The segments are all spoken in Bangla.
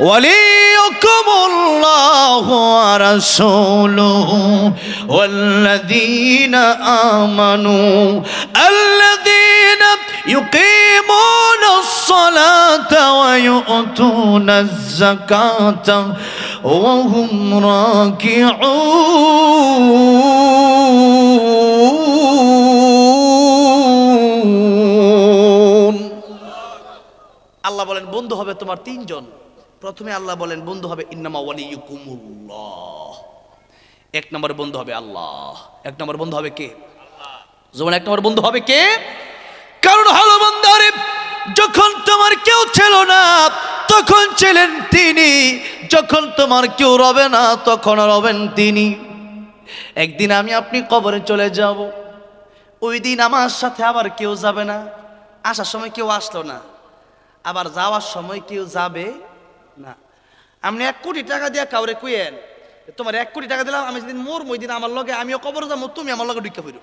وليكم الله ورسوله والذين آمنوا الذين يقيمون الصلاة ويؤتون الزكاة وهم راكعون আল্লাহ বলেন বন্ধু হবে তোমার তিনজন প্রথমে আল্লাহ বলেন বন্ধু হবে ইন্নামা ওয়ালিয়ুকুমুল্লাহ। এক নম্বর বন্ধু হবে আল্লাহ। এক নম্বর বন্ধু হবে কে? যেমন এক নম্বর বন্ধু হবে কে? কারণ হলো বন্ধারে যখন তোমার কেউ ছিল না তখন ছিলেন তিনি। যখন তোমার কেউ রবে না তখন রবেন তিনি। একদিন আমি আপনি কবরে চলে যাব। ওই দিন আমার সাথে আবার কেউ যাবে না। আসার সময় কেউ আসলো না। আবার যাওয়ার সময় কেউ যাবে না। আপনি এক কোটি টাকা দিয়ে কাউরে কুয়েন, তোমার এক কোটি টাকা দিলাম, আমি যেদিন মোর মই দিন আমার লগে আমিও কবর যাব, তুমি আমার লগে ঢুকে ফিরো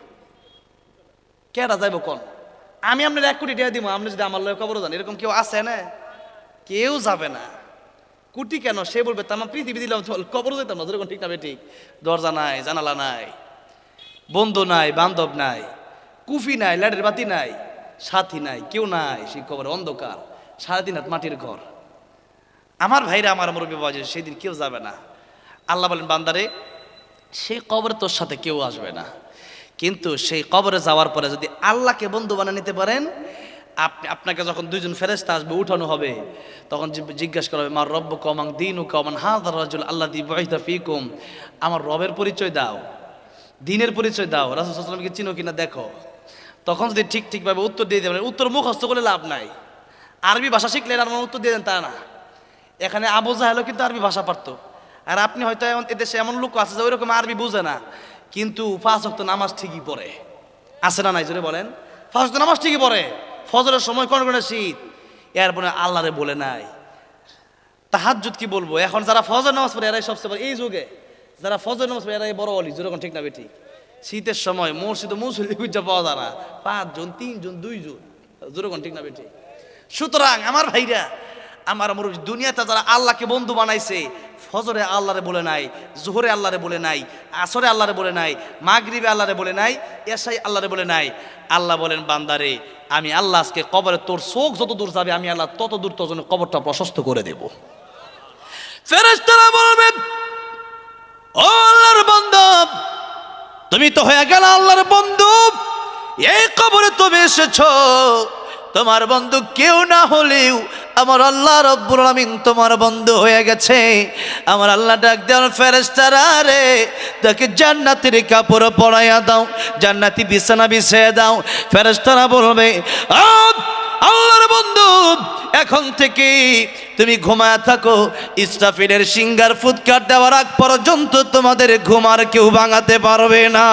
কেটা যাইব কোন? আমি আপনার এক কোটি টাকা দিব আপনি যদি আমার লগে কবর যান, এরকম কেউ আছে না? কেউ যাবে না। কোটি কেন? সে বলবে তার পৃথিবী দিলাম চল কবর যেতাম না, যেরকম ঠিক না ঠিক। দরজা নাই, জানালা নাই, বন্ধু নাই, বান্ধব নাই, কুফি নাই লাইটের বাতি নাই, সাথী নাই, কেউ নাই, সেই কবর অন্ধকার, সারাদিন হাত মাটির ঘর। আমার ভাইরা আমার মুরব্বী বাজে সেদিন কেউ যাবে না। আল্লাহ বলেন, বান্দারে, সেই কবরে তোর সাথে কেউ আসবে না। কিন্তু সেই কবরে যাওয়ার পরে যদি আল্লাহকে বন্ধু বানিয়ে নিতে পারেন, আপনি, আপনাকে যখন দুইজন ফেরেস্তা আসবে, উঠানো হবে, তখন জিজ্ঞাসা করা হবে, মার রব্ব কমাং দিন ও কমান হাজার রাজুল আল্লাহ দি ফিকুম? আমার রবের পরিচয় দাও, দিনের পরিচয় দাও রাসুলকে চিনো কিনা দেখো। তখন যদি ঠিক ঠিকভাবে উত্তর দিয়ে দেবেন উত্তর মুখস্থ করলে লাভ নাই। আরবি ভাষা শিখলে আর উত্তর দিয়ে দেন তা না। এখানে আবু জাহেলও কিন্তু আরবি ভাষা পারতো। আর আপনি হয়তো এমন এদেশে এমন লোক আছে যে ওইরকম আরবি বুঝে না। কিন্তু পাঁচ অক্ত নামাজ ঠিকই পড়ে। আছে না নাই? জোরে বলেন। পাঁচ অক্ত নামাজ ঠিকই পড়ে। ফজরের সময় কোন কোন শীত? এরপরে আল্লাহরে বলে নাই। তাহাজ্জুদ কি বলব? এখন যারা ফজর নামাজ পড়ে, এরাই সবচেয়ে বড় এই যুগে যারা ফজর নামাজ পড়ে, এরাই বড় অলি যেরকম ঠিক না বেটি শীতের সময় মসজিদে মুসলি খুঁজা পাওয়া যায় না। পাঁচজন, তিনজন, দুইজন। যেরকম ঠিক না বেটি সুতরাং আমার ভাইরা আমার আমার দুনিয়াতে যারা আল্লাহকে বন্ধু বানাইছে, ফজরে আল্লাহরে বলে নাই, জোহরে আল্লাহরে বলে নাই, আসরে আল্লাহরে বলে নাই, মাগরিবে আল্লাহরে বলে নাই এসাই আল্লাহরে বলে নাই। আল্লাহ বলেন, বান্দারে, আমি আল্লাহ আজকে কবরে তোর চোখ যত দূর যাবে, আমি আল্লাহ তত দূর তোর জন্য কবরটা প্রশস্ত করে দেব। ফেরেশতারা বলবেন, ও আল্লাহর বন্ধু তুমি তো হয়ে গেল আল্লাহর বন্ধু, এই কবরে তুমি এসেছ। তোমার বন্ধু কেউ না হলেও আমার আল্লাহ রব্বুল আলামিন তোমার বন্ধু হয়ে গেছে। আমার আল্লাহ ডাক দেওয়ার ফেরেস্তারা রে তাকে জান্নাতের কাপড় পরাইয়া দাও জান্নাতি বিছানা বিছিয়ে দাও। ফেরেস্তারা বলবে "আপ, আল্লাহর বন্ধু এখন থেকে তুমি ঘুমায় থাকো ইস্টাফিলের সিঙ্গার ফুৎকার দেওয়ার আগ পর্যন্ত তোমাদের ঘুমার কেউ ভাঙাতে পারবে না।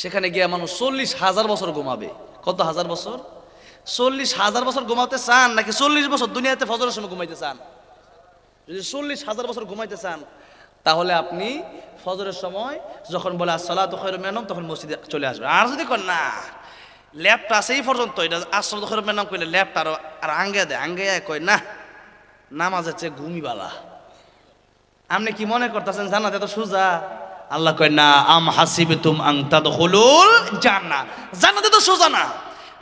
সেখানে গিয়ে মানুষ চল্লিশ হাজার বছর ঘুমাবে। কত হাজার বছর? চল্লিশ হাজার বছর ঘুমাতে চান নাকি চল্লিশ বছর দুনিয়াতে ফজরের সময় ঘুমাইতে চান? যদি চল্লিশ হাজার বছর ঘুমাইতে চান, তাহলে আপনি ফজরের সময় যখন বলে আসলা তো খৈর মেনম তখন মসজিদে চলে আসবে আর যদি কর না ল্যাপটা আছে এই পর্যন্ত, এটা আসল তো খৈর মেনম কইলে ল্যাপটা আরও, আর আঙ্গে দেয় আঙ্গে কয়, না নামাজ চেয়ে ঘুমিবালা আপনি কি মনে করতেছেন, জান্নাত এত সোজা? আল্লাহ কয়, না, আম হাসিবে তুম আং তাদখুলুল জান্নাত জান্নাতে তো সোজা না।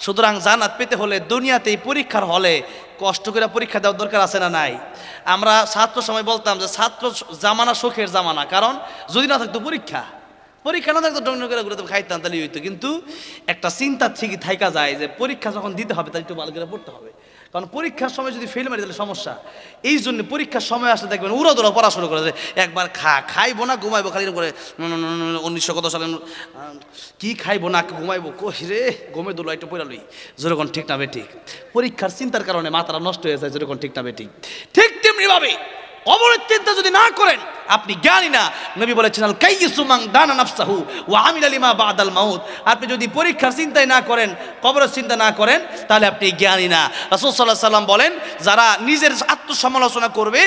সুতরাং জান্নাত পেতে হলে দুনিয়াতে এই পরীক্ষার হলে কষ্ট করে পরীক্ষা দেওয়ার দরকার আছে না নাই? আমরা ছাত্র সময় বলতাম যে ছাত্র জামানা সুখের জামানা। কারণ যদি না থাকতো পরীক্ষা। পরীক্ষা না থাকতো ডং করে ঘুরে খাইতাম তাহলে হইতো। কিন্তু একটা চিন্তা ঠিকই থাইকা যায় যে পরীক্ষা যখন দিতে হবে, তাহলে একটু ভালো করে পড়তে হবে। কারণ পরীক্ষার সময় যদি ফেল মারি, তাহলে সমস্যা। এই জন্য পরীক্ষার সময় আসলে দেখবেন উড়ো দৌড়া পড়া শুরু করে একবার খা, খাইবো না, ঘুমাইবো, খালি করে উনিশশো কত সালে কি খাইবো না, ঘুমাইবো? রে, ঘুমে দোলো, একটু পড়া যেরকম ঠিক না বেঠিক পরীক্ষার চিন্তার কারণে মাথাটা নষ্ট হয়ে যায়, যেরকম ঠিক না বেঠিক ঠিক। তেমনি কবরের চিন্তা যদি না করেন, আপনি জ্ঞানী না। নবী বলেছেন, আল কাইয়ুসুমাং দানা নাফসাহু ওয়া আমিল আলিমা বা বাদাল মাউত। আপনি যদি পরীক্ষার চিন্তাই না করেন, কবরের চিন্তা না করেন, তাহলে আপনি জ্ঞানী না। রাসূল সাল্লাল্লাহু সাল্লাম বলেন, যারা নিজের আত্মসমালোচনা করবে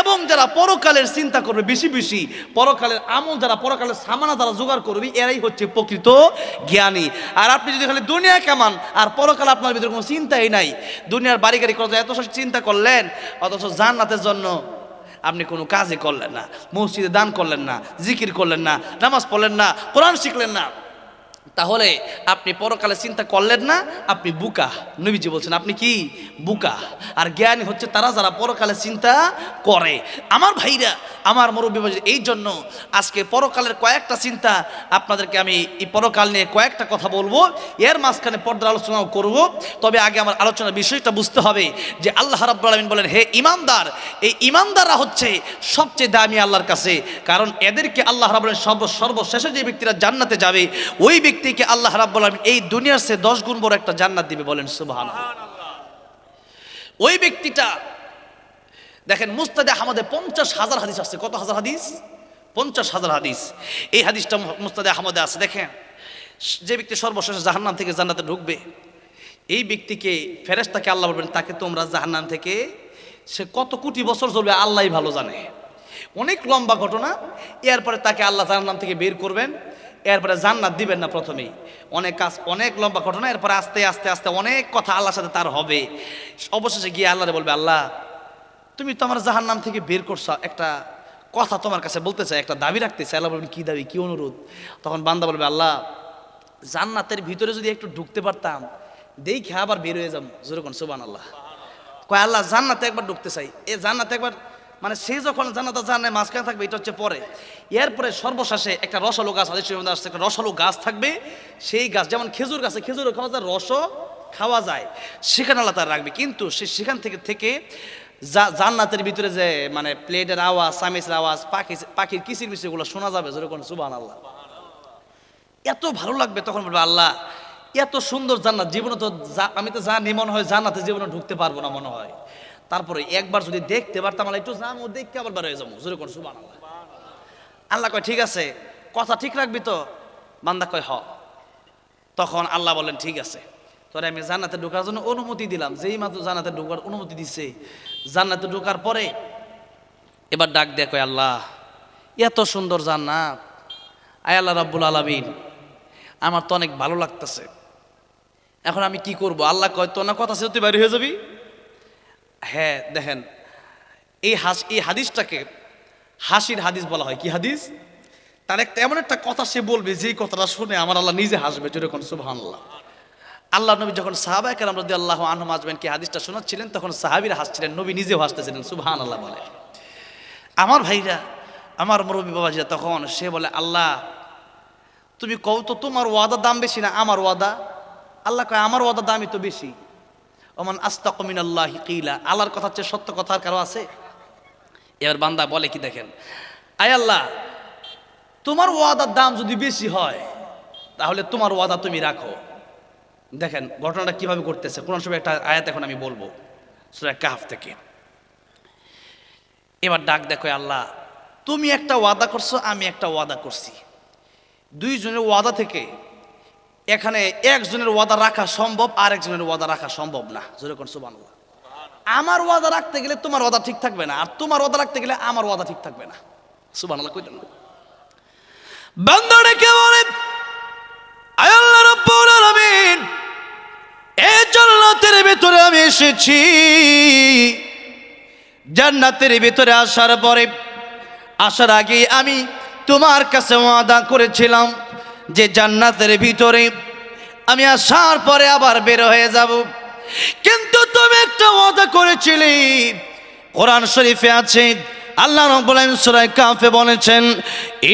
এবং যারা পরকালের চিন্তা করবে বেশি বেশি, পরকালের আমল যারা পরকালের সামানা যারা জোগাড় করবে, এরাই হচ্ছে প্রকৃত জ্ঞানী। আর আপনি যদি খালি দুনিয়া কেমন, আর পরকাল আপনার ভিতরে কোনো চিন্তাই নাই। দুনিয়ার বাড়ি গাড়ি করা যায় এত চিন্তা করলেন, অথচ জান্নাতের জন্য আপনি কোনো কাজই করলেন না। মসজিদে দান করলেন না, জিকির করলেন না, নামাজ পড়লেন না, কোরআন শিখলেন না। তাহলে আপনি পরকালে চিন্তা করলেন না, আপনি বুকা। নবীজি বলছেন, আপনি কি? বুকা। আর জ্ঞানী হচ্ছে তারা যারা পরকালে চিন্তা করে। আমার ভাইরা, আমার মুরব্বী এই জন্য আজকে পরকালের কয়েকটা চিন্তা আপনাদেরকে আমি এই পরকাল নিয়ে কয়েকটা কথা বলব। এর মাঝখানে পর্দার আলোচনাও করব। তবে আগে আমার আলোচনার বিষয়টা বুঝতে হবে যে আল্লাহ রাব্বুল আলামিন বলেন, হে ইমানদার, এই ইমানদাররা হচ্ছে সবচেয়ে দামি আল্লাহর কাছে। কারণ এদেরকে আল্লাহ রাব্বুল সর্ব সর্বশেষে যে ব্যক্তিরা জান্নাতে যাবে, ওই ব্যক্তিকে আল্লাহ রাব্বুল আলামিন এই দুনিয়ার সে দশ গুণ বড় একটা জান্নাত দিবে বলেন সুবহানাল্লাহ। ওই ব্যক্তিটা দেখেন মুস্তাদে আহমদে পঞ্চাশ হাজার হাদিস আছে। কত হাজার হাদিস? পঞ্চাশ হাজার হাদিস। এই হাদিসটা মুস্তাদে আহমদে আছে। দেখেন যে ব্যক্তি সর্বশেষ জাহান্নাম থেকে জান্নাতে ঢুকবে এই ব্যক্তিকে ফেরেশতাকে আল্লাহ বলবেন তাকে তোমরা জাহান্নাম থেকে সে কত কোটি বছর চলবে আল্লাহই ভালো জানে। অনেক লম্বা ঘটনা এরপরে তাকে আল্লাহ জাহান্নাম থেকে বের করবেন। এরপরে জান্নাত দিবেন না প্রথমেই। অনেক কাজ, অনেক লম্বা ঘটনা, এরপরে আস্তে আস্তে আস্তে অনেক কথা আল্লাহর সাথে তার হবে। অবশেষে গিয়ে আল্লাহরে বলবে, আল্লাহ, তুমি তো আমার জাহার নাম থেকে বের করছ। একটা কথা তোমার কাছে বলতে চাই, একটা দাবি রাখতে চাই। আল্লাহ বলবেন, কি দাবি, কী অনুরোধ? তখন বান্দা বলবে, আল্লাহ, জান্নাতের ভিতরে যদি একটু ঢুকতে পারতাম, দেখে আবার বের হয়ে যাব। যেরকম সুবান আল্লাহ কয়, আল্লাহ, জান্নাতে একবার ঢুকতে চাই। এ জান্নাতে একবার মানে সে যখন জান্নাতে জানে মাঝখানে থাকবে, এটা হচ্ছে পরে। এরপরে সর্বশেষে একটা রসালো গাছ মধ্যে আসছে, একটা রসালো গাছ থাকবে। সেই গাছ, যেমন খেজুর গাছে, খেজুর খাওয়া যায়, রসও খাওয়া যায়। সেখানে আল্লাহ তার রাখবে। কিন্তু সে সেখান থেকে থেকে জান্নাতের ভিতরে যে মানে প্লেটের আওয়াজ সামিসের আওয়াজ, পাখি, পাখির কিচির মিচিরগুলো শোনা যাবে যেরকম সুবান আল্লাহ এত ভালো লাগবে তখন বলবে, আল্লাহ, এত সুন্দর জান্নাত, জীবনে তো যা- আমি তো জানি মনে হয় জান্নাতে জীবনে ঢুকতে পারব না মনে হয়। তারপরে একবার যদি দেখতে পারতাম, আল্লাহ একটু যাব দেখতে আবার বার হয়ে যাব। যেরকম সুবান আল্লাহ আল্লাহ কয়, ঠিক আছে, কথা ঠিক রাখবি তো? বান্দা কয়, হ। তখন আল্লাহ বলেন ঠিক আছে। তোরে আমি জান্নাতে ঢোকার জন্য অনুমতি দিলাম। যেই মাত্র জান্নাতে ঢোকার অনুমতি দিছে, জান্নাতে ঢোকার পরে এবার ডাক দেয় কয়, আল্লাহ, এত সুন্দর জান্নাত। আয় আল্লাহ রাব্বুল আলামিন, আমার তো অনেক ভালো লাগতেছে। এখন আমি কি করব? আল্লাহ কয় তো না কথা সে তুই বাইরে হয়ে যাবি? হ্যাঁ দেখেন, এই হাস, এই হাদিসটাকে হাসির হাদিস বলা হয়। কি হাদিস? তার একটা এমন একটা কথা সে বলবে, যেই কথাটা শুনে আমার আল্লাহ নিজে হাসবে, যেরকম, সুবহানাল্লাহ। আল্লাহ নবী যখন সাহাবা কেরাম রদি আল্লাহ আনহম কি হাদিসটা শোনাচ্ছিলেন? তখন সাহাবিরা হাসছিলেন, নবী নিজেও হাসতেছিলেন সুবহান আল্লাহ বলে। আমার ভাইরা, আমার মুরব্বী বাবাজিরা তখন সে বলে, আল্লাহ, তুমি কও তো তোমার ওয়াদার দাম বেশি না আমার ওয়াদা? আল্লাহ কয়, আমার ওয়াদার দামই তো বেশি। ওমান আস্তাকমিন আল্লাহ কিলা। আল্লাহর কথা হচ্ছে সত্য কথার কারও আছে? এবার বান্দা বলে কি দেখেন? আয় আল্লাহ, তোমার ওয়াদার দাম যদি বেশি হয়, তাহলে তোমার ওয়াদা তুমি রাখো। দেখেন, ঘটনাটা কীভাবে করতেছে কোন সময় একটা আয়াত এখন আমি বলব, সুরা কাহাফ থেকে। এবার ডাক দেখো আল্লাহ, তুমি একটা ওয়াদা করছ, আমি একটা ওয়াদা করছি। দুইজনের ওয়াদা থেকে এখানে একজনের ওয়াদা রাখা সম্ভব আর একজনের ওয়াদা রাখা সম্ভব না। যেরকম সুবানুল্লাহ আমার ওয়াদা রাখতে গেলে তোমার ওয়াদা ঠিক থাকবে না, আর তোমার ওয়াদা রাখতে গেলে আমার ওয়াদা ঠিক থাকবে না। সুবানুল্লাহ কইতেন না। কে বলে আল্লাহ রাব্বুল আলামিন এই জান্নাতের ভিতরে আমি এসেছি। জান্নাতের ভিতরে আসার পরে, আসার আগে আমি তোমার কাছে ওয়াদা করেছিলাম। যে জান্নাতের ভিতরে আমি আসার পরে আবার বের হয়ে যাব। কিন্তু তুমি একটা ওয়াদা করেছিলে। কোরআন শরীফে আছে, আল্লাহ রাব্বুল আলামিন সূরা কাফে বলেছেন,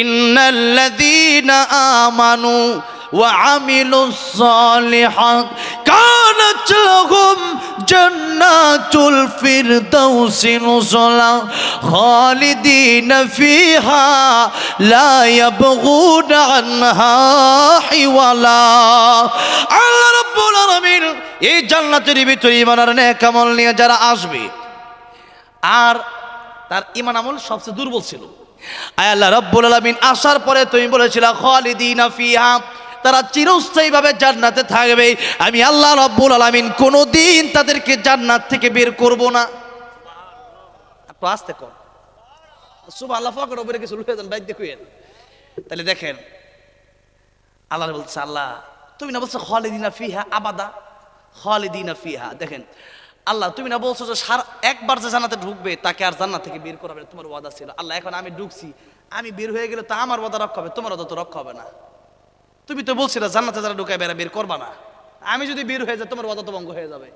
ইন্নাল্লাযীনা আমানু আমিলুস সালিহাত, কানাত লাহুম জান্নাতুল ফিরদাউসি নুজুলা খালিদিনা ফিহা লা ইয়াবগুনা আনহা হিওয়ালা। আল্লাহ রাব্বুল আলামিন এই জান্নাতের ভিতরে ইমানের নেক আমল নিয়ে যারা আসবে, আর তার ইমান আমল সবচেয়ে দুর্বল ছিল। আয় আল্লাহ রব্বুল আলামিন আসার পরে তুমি বলেছিল, খালিদিনা ফিহা তারা চিরস্থায়ীভাবে জান্নাতে থাকবে। আমি আল্লাহ রব্বুল আলামিন কোনোদিন তাদেরকে জান্নাত থেকে বের করব না। একটু আস্তে কর। সুব আল্লাহ ফাকর উপরে কিছু লুয়ে যান বাইক দেখুন তাহলে দেখেন, আল্লাহ বলছে আল্লাহ, তুমি না বলছো খালিদিনা ফিহা আবাদা? খালিদিনা ফিহা। দেখেন, আল্লাহ, তুমি না বলছো যে সার একবার যে জান্নাতে ঢুকবে, তাকে আর জান্নাত থেকে বের করাবে তোমার ওয়াদা ছিল। আল্লাহ, এখন আমি ঢুকছি। আমি বের হয়ে গেলে তো আমার ওয়াদা রক্ষা হবে, তোমার ওয়াদা তো রক্ষা হবে না। তুমি তো বলছিলে জান্নাতে যারা ঢুকায় বেড়া বের করবা না। আমি যদি বের হয়ে যাই, তোমার ওয়াদা তো ভঙ্গ হয়ে যাবে।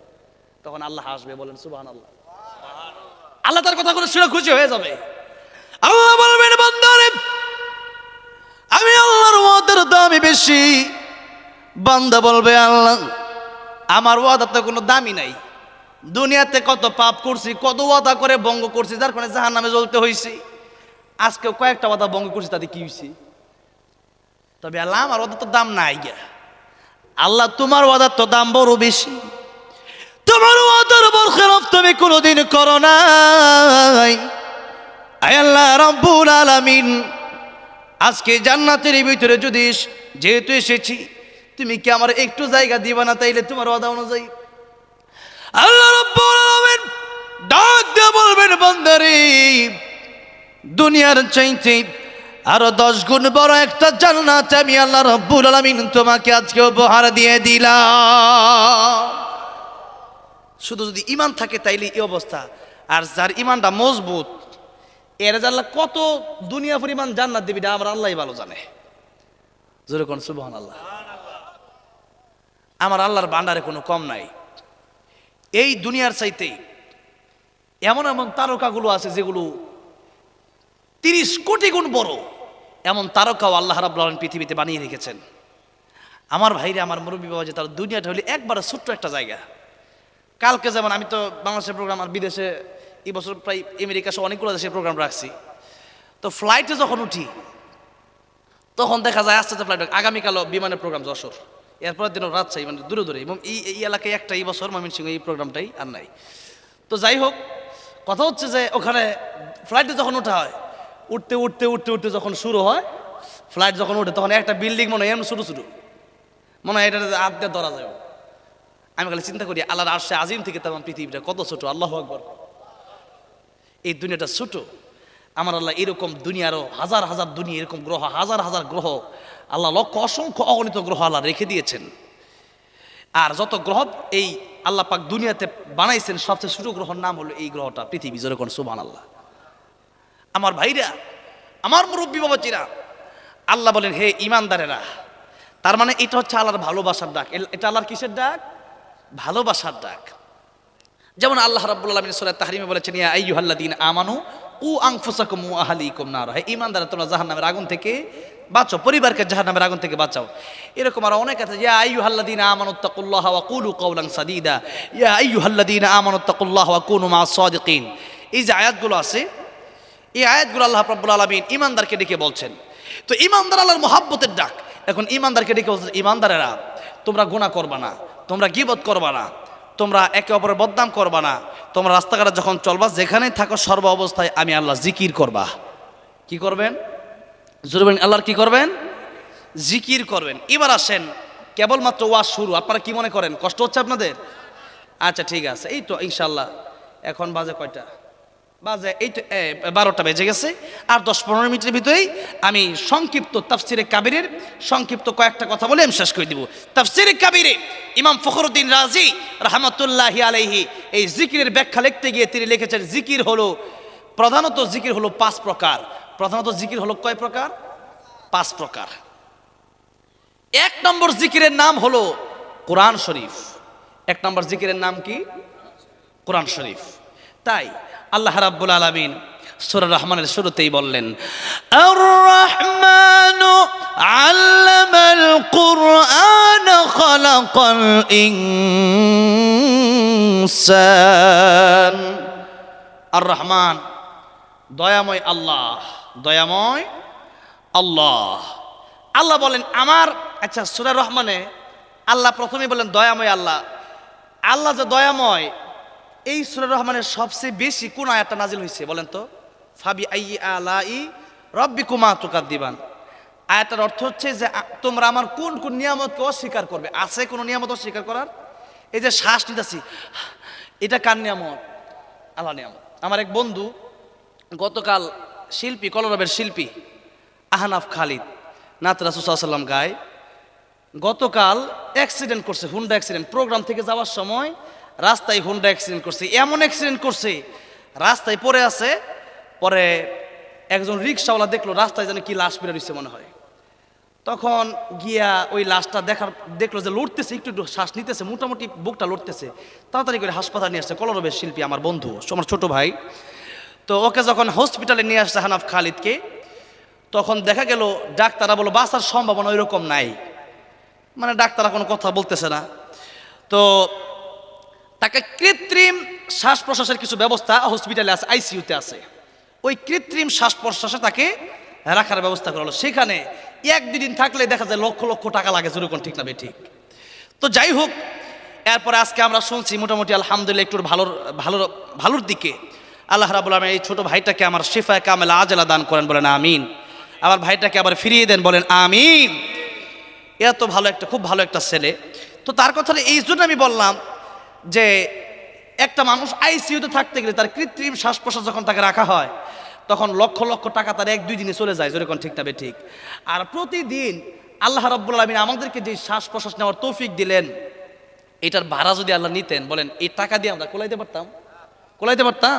তখন আল্লাহ হাসবে, বলেন সুবাহ আল্লাহ আল্লাহ তার কথা শুনে খুশি হয়ে যাবে। আল্লাহ বলবেন, বান্দারে, আমি আল্লাহর ওয়াদার দামি বেশি। বান্দা বলবে, আল্লাহ, আমার ওয়াদার তো কোনো দামি নাই। দুনিয়াতে কত পাপ করছি, কত ওয়াদা করে ভঙ্গ করছি, যার কারণে জাহান নামে জ্বলতে হয়েছে আজকে কয়েকটা ওয়াদা ভঙ্গ করছি, তাতে কি হয়েছে তবে আল্লাহ আমার ওয়াদার তো দাম নাই গিয়া আল্লাহ তোমার ওয়াদার তো দাম বড় বেশি। তোমার ওয়াদার বরখেলাফ তুমি কোনোদিন করো নাই। আল্লাহ রব্বুল আলামিন, আজকে জান্নাতের ভিতরে যদি যেহেতু এসেছি, তুমি কি আমার একটু জায়গা দিবা না তাইলে তোমার ওয়াদা অনুযায়ী? আল্লাহ রব্বুল আলামিন ডাক দিয়ে বলবেন, বান্দারে, দুনিয়ার চাইতে আরও দশ গুণ বড় একটা জান্নাত আমি আল্লাহ রব্বুল আলামিন তোমাকে আজকে উপহার দিয়ে দিলাম। শুধু যদি ইমান থাকে তাইলে এই অবস্থা। আর যার ইমানটা মজবুত, এর জানলা কত দুনিয়া পরিমাণ জান্নাত দিবি, এটা আমার আল্লাহ ভালো জানে। জোরে কোন সুবহান আল্লাহ আমার আল্লাহর বান্ডারে কোনো কম নাই। এই দুনিয়ার চাইতে এমন এমন তারকাগুলো আছে যেগুলো তিরিশ কোটি গুণ বড়। এমন তারকাও আল্লাহ রাব্বুল আলামিন পৃথিবীতে বানিয়ে রেখেছেন। আমার ভাইরে, আমার মুরব্বী বাবা যে তার দুনিয়াটা হলে একবারে ছোট্ট একটা জায়গা। কালকে যেমন আমি তো বাংলাদেশের প্রোগ্রাম আর বিদেশে এই বছর প্রায় আমেরিকা সহ অনেকগুলো দেশের প্রোগ্রাম রাখছি। তো ফ্লাইটে যখন উঠি, তখন দেখা যায় আস্তে আস্তে ফ্লাইট আগামীকালও বিমানের প্রোগ্রাম যশোর। এরপরের দিনও রাজশাহী মানে দূরে দূরে। এবং এই এই এলাকায় একটা এই বছর ময়মনসিংহ এই প্রোগ্রামটাই আর নাই। তো যাই হোক, কথা হচ্ছে যে ওখানে ফ্লাইটে যখন ওঠা হয় উঠতে উঠতে উঠতে উঠতে যখন শুরু হয় ফ্লাইট যখন উঠে তখন একটা বিল্ডিং মনে হয় এমন ছোটো ছোটো। মনে হয় এটা হাত দিয়ে ধরা যায়। আমি খালি চিন্তা করি, আল্লাহর আরশে আজিম থেকে তেমন পৃথিবীটা কত ছোট, আল্লাহ আকবর। এই দুনিয়াটা ছোট। আমার আল্লাহ এরকম দুনিয়ারও হাজার হাজার দুনিয়া, এরকম গ্রহ, হাজার হাজার গ্রহ। আল্লাহ লক্ষ অসংখ্য অগণিত গ্রহ আল্লাহ রেখে দিয়েছেন। আর যত গ্রহ এই আল্লাহ পাক দুনিয়াতে বানাইছেন, সবচেয়ে ছোট গ্রহর নাম হলো এই গ্রহটা, পৃথিবী যেরকম সুবান আল্লাহ আমার ভাইরা, আমার মুরব্বী বাবাচিরা আল্লাহ বলেন, হে ইমানদারেরা, তার মানে এটা হচ্ছে আল্লাহর ভালোবাসার ডাক। এটা আল্লাহর কিসের ডাক? ভালোবাসার ডাক। যেমন আল্লাহ রাব্বুল আলামিন সূরা তাহরিমে বলেছেন, ইয়া আইয়ুহাল্লাযীনা আমানু উ আনফুসাকুম ওয়া আহলিকুম নার। হে ঈমানদার তোমরা জাহান্নামের আগুন থেকে বাঁচো পরিবারকে জাহান্নামের আগুন থেকে বাঁচাও। এরকম আর অনেক আছে, ইয়া আইয়ুহাল্লাযীনা আমানু তাকুল্লাহা ওয়া কুলু কাওলান সাদীদা। ইয়া আইয়ুহাল্লাযীনা আমানু তাকুল্লাহা ওয়া কুনু মা'আস সাদিকিন। এই যে আয়াতগুলো আছে এই আয়াতগুলো আল্লাহ রাব্বুল আলামিন ঈমানদারকে ডেকে বলছেন। তো ঈমানদার আল্লাহর মহাব্বতের ডাক। এখন ঈমানদারকে ডেকে বলছেন ঈমানদারেরা, তোমরা গুনাহ করবা না, তোমরা গীবত করবা না, তোমরা একে অপরের বদনাম করবা না, তোমরা রাস্তাঘাটে যখন চলবা, যেখানেই থাকো সর্ব অবস্থায় আমি আল্লাহ জিকির করবা। কি করবেন? জরুবেন আল্লাহর কি করবেন? জিকির করবেন। এবার আসেন, কেবলমাত্র ওয়াজ শুরু। আপনারা কি মনে করেন? কষ্ট হচ্ছে আপনাদের? আচ্ছা ঠিক আছে। এই তো ইনশাল্লাহ এখন বাজে কয়টা? বাজে এই বারোটা বেজে গেছে। আর দশ পনেরো মিনিটের ভিতরেই আমি সংক্ষিপ্ত তাফসিরে কাবিরের সংক্ষিপ্ত কয়েকটা কথা বলে আমি শেষ করে দিব। তাফসিরে কাবিরে ইমাম ফখরুদ্দিন রাজি রহমতুল্লাহ আলাইহি এই জিকিরের ব্যাখ্যা লিখতে গিয়ে তিনি লিখেছেন, জিকির হলো, প্রধানত জিকির হলো পাঁচ প্রকার। প্রধানত জিকির হলো কয় প্রকার? পাঁচ প্রকার। এক নম্বর জিকিরের নাম হলো কোরআন শরীফ। এক নম্বর জিকিরের নাম কি? কোরআন শরীফ। তাই আল্লাহ রাব্বুল আলামিন সূরা রহমানের শুরুতেই বললেন আর রহমান আল্লামাল কুরআন খালাকাল ইনসান। আর রহমান দয়াময় আল্লাহ দয়াময় আল্লাহ। আল্লাহ বলেন, আমার আচ্ছা সুরা রহমানে আল্লাহ প্রথমে বলেন দয়াময় আল্লাহ। আল্লাহ যে দয়াময় এই সুরা রহমানের সবচেয়ে বেশি কোন আয়াতটা নাজিল হয়েছে বলেন তো? ফাবি আই আলাই রব্বি কুমা তুকার দিবান আয়াটার অর্থ হচ্ছে যে তোমরা আমার কোন কোন নিয়ামতকে অস্বীকার করবে? আছে কোনো নিয়ামত অস্বীকার করার? এই যে শ্বাস নিতেছি, এটা কার নিয়ামত? আল্লাহ নিয়ামত। আমার এক বন্ধু, গতকাল শিল্পী, কলরবের শিল্পী, আহনাফ খালিদ, নাত রাসুসাল্লাম গায়, গতকাল অ্যাক্সিডেন্ট করছে হুন্ডা অ্যাক্সিডেন্ট প্রোগ্রাম থেকে যাওয়ার সময় রাস্তায় হুন্ডা অ্যাক্সিডেন্ট করছে, এমন অ্যাক্সিডেন্ট করছে, রাস্তায় পড়ে আছে, পরে একজন রিক্সাওয়ালা দেখল, রাস্তায় যেন কি লাশ বেরো দিচ্ছে মনে হয়। তখন গিয়া ওই লাশটা দেখার, দেখল যে লড়তেছে, একটু একটু শ্বাস নিতেছে, মোটামুটি বুকটা লড়তেছে। তাড়াতাড়ি করে হাসপাতাল নিয়ে আসছে, কলরবের শিল্পী আমার বন্ধু, আমার ছোট ভাই। তো ওকে যখন হসপিটালে নিয়ে আসছে হানাফ খালিদকে, তখন দেখা গেল, ডাক্তাররা বলো বাঁচার সম্ভাবনা ওই রকম নাই। মানে ডাক্তাররা কোনো কথা বলতেছে না। তো তাকে কৃত্রিম শ্বাস প্রশ্বাসের কিছু ব্যবস্থা হসপিটালে আছে, আইসিইউতে আছে। ওই কৃত্রিম শ্বাস প্রশ্বাসে তাকে রাখার ব্যবস্থা করা হলো। সেখানে এক দুদিন থাকলে দেখা যায় লক্ষ লক্ষ টাকা লাগে যেরকম ঠিক না ঠিক। তো যাই হোক, এরপরে আজকে আমরা শুনছি মোটামুটি আলহামদুলিল্লাহ একটু ভালোর ভালোর ভালোর দিকে। আল্লাহ রাবুল আলম এই ছোটো ভাইটাকে আমার শিফায় কামেলা আজলা দান করেন, বলেন আমিন। আমার ভাইটাকে আবার ফিরিয়ে দেন, বলেন আমিন। এত ভালো একটা, খুব ভালো একটা ছেলে। তো তার কথাটা এই জন্য আমি বললাম যে একটা মানুষ আইসিইউতে থাকতে গেলে তার কৃত্রিম শ্বাস প্রশ্বাস যখন তাকে রাখা হয়, তখন লক্ষ লক্ষ টাকা তার এক দুই দিনে চলে যায় যেরকম ঠিক না বে ঠিক। আর প্রতিদিন আল্লাহ রাব্বুল আলমিন আমাদেরকে যে শ্বাস প্রশ্বাস নেওয়ার তৌফিক দিলেন, এটার ভাড়া যদি আল্লাহ নিতেন, বলেন, এই টাকা দিয়ে আমরা কোলাইতে পারতাম? কোলাইতে পারতাম?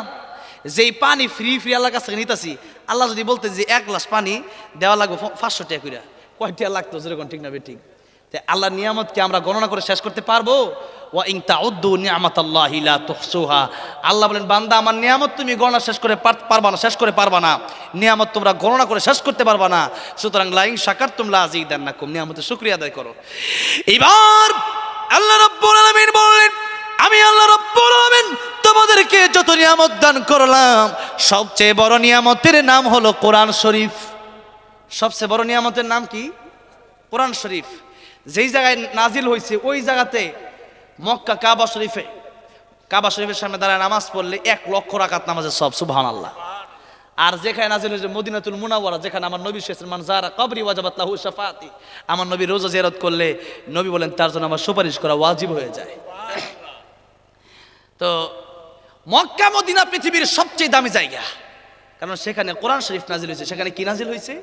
যেই পানি ফ্রি ফ্রি আল্লাহর কাছ থেকে নিতেছি, আল্লাহ যদি বলতেন যে, এক গ্লাস পানি দেওয়া লাগবে পাঁচশো টাকা করে কয়টা লাগতো যেরকম ঠিক না ঠিক? তাই আল্লাহর নিয়ামতকে আমরা গণনা করে শেষ করতে পারব। ওয়া তাউদ্দু আল্লাহ আল্লাহ বলেন, বান্দা, আমার নিয়ামত তুমি গণনা শেষ করে পার- পারবা না, শেষ করে পারবা না। নিয়ামত তোমরা গণনা করে শেষ করতে পারবা না। সুতরাং লাইং সাকার তোমরা আজিক দেন না কুম নিয়ামতের শুক্রিয়া আদায় করো। এবার আল্লাহ রব্বুল আলামিন বললেন, আমি আল্লাহ রব্বুল তোমাদেরকে যত নিয়ামত দান করলাম, সবচেয়ে বড় নিয়ামতের নাম হলো কোরআন শরীফ। সবচেয়ে বড় নিয়ামতের নাম কি? কোরআন শরীফ। যেই জায়গায় নাজিল হয়েছে, ওই জায়গাতে মক্কা কাবা শরীফে, কাবা শরীফের সামনে দাঁড়ায় নামাজ পড়লে এক লক্ষ রাকাত নামাজের সব সুবহান আল্লাহ আর যেখানে নাজিল হয়েছে মদিনাতুল মুনাওয়ারা, যেখানে আমার নবী শেষ মান যারা কবরি ওয়াজাবাত লাহু শাফাতি, আমার নবী রোজা জিয়ারত করলে নবী বলেন, তার জন্য আমার সুপারিশ করা ওয়াজিব হয়ে যায়। তো মক্কা, মদিনা পৃথিবীর সবচেয়ে দামি জায়গা। কারণ সেখানে কোরআন শরীফ নাজিল হয়েছে। সেখানে কি নাজিল হয়েছে?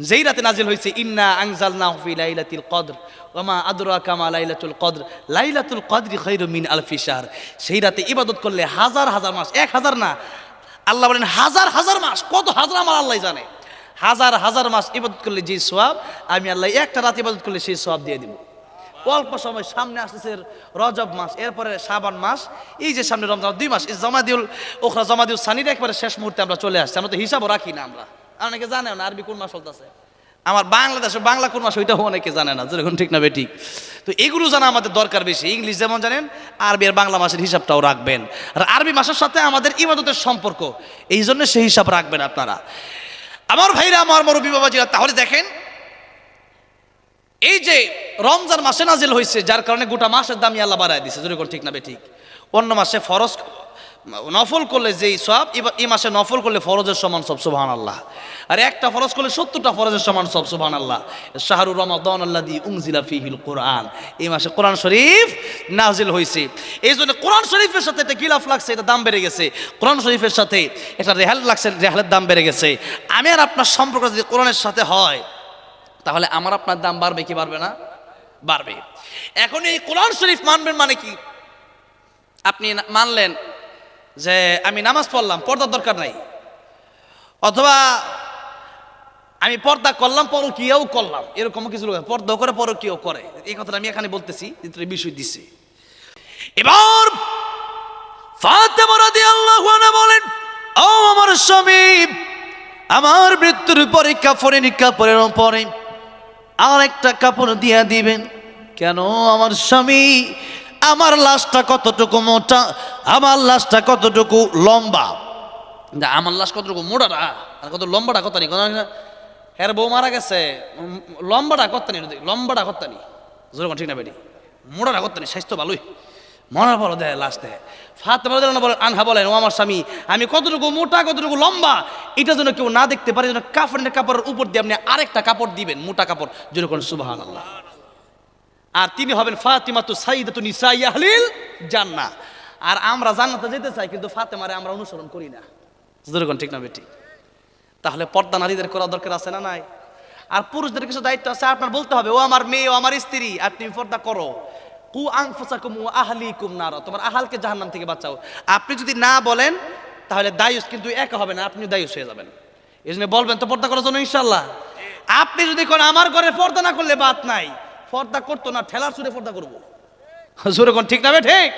যেই রাতে নাজিল হয়েছে, ইন্না আনজালনা ফি লাইলাতিল কদর ওমা আদরাকা কামা লাইলাতুল কদর, লাইলাতুল কদরি খায়রু মিন আলফি শাহর। সেই রাতে ইবাদত করলে হাজার হাজার মাস, এক হাজার না, আল্লাহ বলেন হাজার হাজার মাস, কত হাজার আমার আল্লাহ জানে। হাজার হাজার মাস ইবাদত করলে যে সোয়াব আমি আল্লাহ একটা রাত ইবাদত করলে সেই সোয়াব দিয়ে দিব। অল্প সময় সামনে আসতেছে রজব মাস, এরপরে শ্রাবণ মাস, এই যে সামনে রমজান, দুই মাস, এই জমাদিউল, ওখরা জমাদিউল সানির একবারে শেষ মুহূর্তে আমরা চলে আসছি, আমরা তো হিসাবও রাখি না আমরা। অনেকে জানে না, আরবি কোন মাস চলতেছে? আমার বাংলাদেশে বাংলা কোন মাস ওইটাও অনেকে জানে না, যেরকম ঠিক না বেঠিক তো এগুলো জানা আমাদের দরকার বেশি, ইংলিশ যেমন জানেন, আরবি আর বাংলা মাসের হিসাবটাও রাখবেন। আর আরবি মাসের সাথে আমাদের ইবাদতের সম্পর্ক, এই জন্য সেই হিসাব রাখবেন আপনারা। আমার ভাইরা, আমার মরবি বাবাজিরা, তাহলে দেখেন, এই যে রমজান মাসে নাজিল হয়েছে, যার কারণে গোটা মাসের দামি আল্লাহ বাড়ায় দিছে, যেরকম ঠিক না বে ঠিক। অন্য মাসে ফরজ নফল করলে যেই সব এই মাসে নফল করলে ফরজের সমান সব সুবহান আল্লাহ আর একটা ফরজ করলে সত্তরটা ফরজের সমান সব সুবহান আল্লাহ শাহরুর রমাদান আল্লাহ দি উংজিলা ফিহিল কোরআন। এই মাসে কোরআন শরীফ নাজিল হয়েছে এই জন্য কোরআন শরীফের সাথে একটা গিলাফ লাগছে, এটা দাম বেড়ে গেছে। কোরআন শরীফের সাথে এটা রেহাল লাগছে, রেহালের দাম বেড়ে গেছে। আমি আর আপনার সম্পর্ক যদি কোরআনের সাথে হয়, তাহলে আমার আপনার দাম বাড়বে কি বাড়বে না? বাড়বে। এখন এই কোরআন শরীফ মানবেন মানে কি? আপনি মানলেন যে আমি নামাজ পড়লাম, পর্দার দরকার নাই। অথবা আমি পর্দা করলাম, পরকিয়াও করলাম, এরকম কিছু পর্দা করে, পরকিয়াও করে। এই কথাটা আমি এখানে বলতেছি কিন্তু বিষয় দিছি। এবার বলেন, ও আমার স্বামী, আমার মৃত্যুর পরে কাপড়ে কাপড়ের পরে আর একটা কাপড় দিয়া দিবেন। কেন? আমার স্বামী আমার লাশটা কতটুকু মোটা? আমার লাশটা কতটুকু লম্বা? আমার লাশ কতটুকু মোটাটা? আর কত লম্বাটা কত নি? হ্যাঁ বউ মারা গেছে। লম্বাটা কত নি লম্বাটা কত নি জোর ঠিক না বেটি? মোটাটা কত নি স্বাস্থ্য ভালোই। মনে পড়ো দেয় লাশ দেয়। ফাতেমা রাদিয়াল্লাহু বলেন আনহা বলেন, ও আমার স্বামী, আমি কতটুকু মোটা, কতটুকু লম্বা, এটা যেন কেউ না দেখতে পারে, যেন কাফনের কাপড়ের উপর দিয়ে আপনি আরেকটা কাপড় দিবেন, মোটা কাপড়। যেন কোন সুবাহান আল্লাহ আর তিনি হবেন ফাতিমা তু সাইদাতু নিসাই আহলিল জান্নাহ। আর আমরা জান্নাতে যেতে চাই, কিন্তু ফাতেমারে আমরা অনুসরণ করি না। যেরকম ঠিক না বেটি? তাহলে পর্দা নারীদের করা দরকার আছে না নাই? আর পুরুষদের কিছু দায়িত্ব আছে, আপনার বলতে হবে, ও আমার মেয়ে, ও আমার স্ত্রী, আর তুমি পর্দা করো। কু আংফুসাকুম ও আহলিকুম নার। তোমার আহালকে জাহান্নাম থেকে বাঁচাও। আপনি যদি না বলেন, তাহলে দায়ুস কিন্তু একা হবে না আপনি দায়ুস হয়ে যাবেন। এই জন্য বলবেন তো পর্দা করার জন্য ইনশাল্লাহ আপনি যদি কোন আমার ঘরে পর্দা না করলে বাদ নাই। পর্দা করতো না ঠেলার সুরে পর্দা করব। সুরে কোন ঠিক না ঠিক?